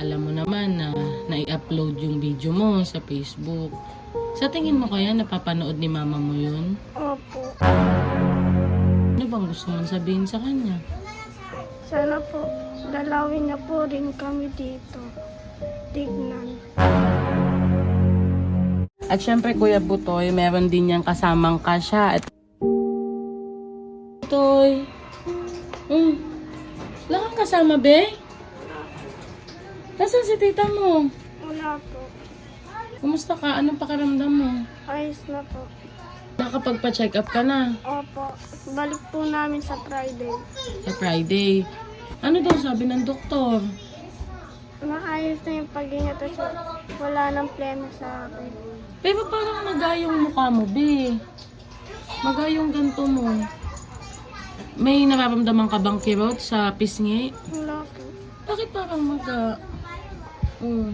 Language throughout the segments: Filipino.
alam mo naman na nai-upload yung video mo sa Facebook. Sa tingin mo kaya napapanood ni mama mo yun? Opo. Ano bang gusto mong sabihin sa kanya? Sana po, dalawin niya po rin kami dito. Tignan. At syempre, Kuya Butoy, meron din niyang kasamang kasya. At... Butoy. Hmm. Wala kang kasama, be? Nasaan si tita mo? Wala po. Kumusta ka? Anong pakaramdam mo? Ayos na po. Nakapagpa-check up ka na Opo. Balik po namin sa Friday. sa Friday. Ano daw sabi ng doktor? Maayos na yung paghinga tapos wala nang pleno sa akin. Pero parang magayong mukha mo, be. Magayong ganto mo. May nararamdaman ka bang kirot sa pisngi? Wala po. Bakit parang maga... Oh.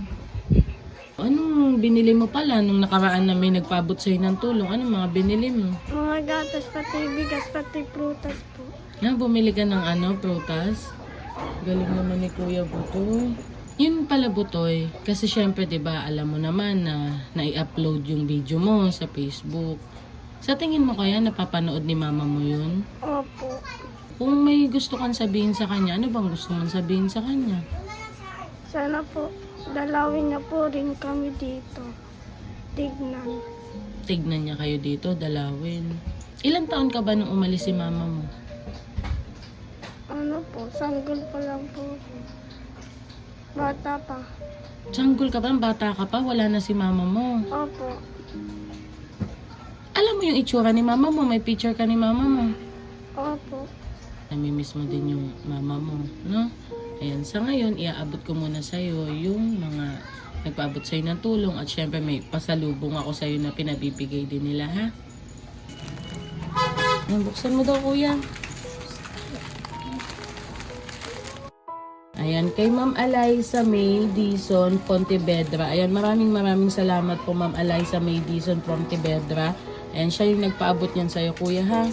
Anong binili mo pala nung nakaraan na may nagpabot sa'yo ng tulong? Anong mga binili mo? Mga gatas, pati bigas, pati prutas po. Na, bumili ka ng ano, prutas? Galing naman ni Kuya Butoy. Yun pala Butoy, kasi syempre ba alam mo naman na nai-upload yung video mo sa Facebook. Sa tingin mo kaya napapanood ni mama mo yun? Opo. Kung may gusto kang sabihin sa kanya, ano bang gusto mong sabihin sa kanya? Sana po, dalawin niya po rin kami dito. Tignan. Tignan niya kayo dito, dalawin. Ilang taon ka ba nung umalis si mama mo? Ano po, sanggol pa lang po. Bata pa. Sanggol ka ba? Bata ka pa? Wala na si mama mo. Opo. Alam mo yung itsura ni mama mo? May picture ka ni mama mo. Opo. Namimiss mo din yung mama mo, no? Ayan, sa ngayon, iaabot ko muna sa'yo yung mga nagpaabot sa'yo ng tulong at syempre may pasalubong ako sa'yo na pinabibigay din nila, ha? Ayan, buksan mo daw, kuya. Ayan, kay Ma'am Eliza May Dizon Pontevedra. Ayan, maraming maraming salamat po Ma'am Eliza May Dizon Pontevedra. Ayan, siya yung nagpaabot niyan sa'yo, kuya, ha?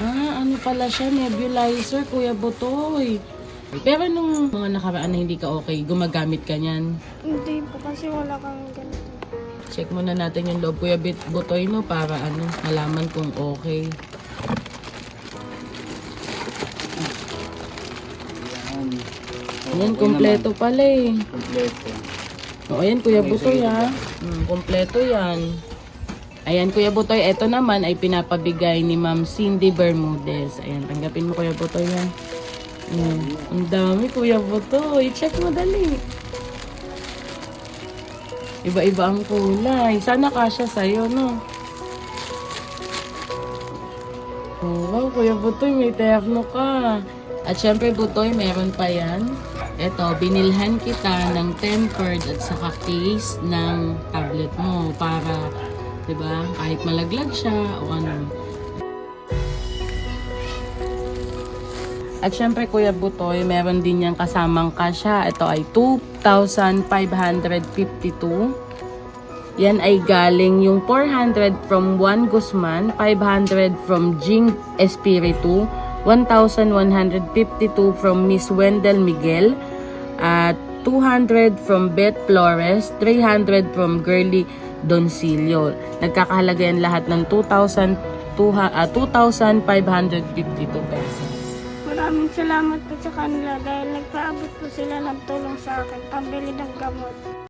Ah, ano pala siya? Nebulizer, Kuya Butoy. Pero nung mga nakaraan na hindi ka okay, gumagamit ka niyan. Hindi po kasi wala kang ganito. Check muna natin yung loob, Kuya Bit Butoy, no? Para ano, malaman kung okay. Ayan, kompleto pala eh. Kompleto. O, ayan, Kuya Butoy, ha? Hmm, kompleto yan. Ayan, Kuya Butoy, ito naman ay pinapabigay ni Ma'am Cindy Bermudez. Ayan, tanggapin mo, Kuya Butoy, ha? Hmm, ang dami, Kuya Butoy. Check mo dali. Iba-iba ang kulay. Sana kasya sa'yo, no? Oh, wow, Kuya Butoy, may terno ka. At syempre, Butoy, meron pa yan. Ito, binilhan kita ng tempered at saka case ng tablet mo para, di ba, kahit malaglag siya o ano. At syempre, Kuya Butoy, meron din niyang kasamang kasya. Ito ay 2,552. Yan ay galing yung 400 from Juan Guzman, 500 from Jing Espiritu, 1,152 from Miss Wendell Miguel, at 200 from Beth Flores, 300 from Girly Doncillo. Nagkakahalaga yan lahat ng 2,000 ah, 2,552 pesos. Maraming salamat po sa kanila dahil nagpaabot po sila ng tulong sa akin pambili ng gamot.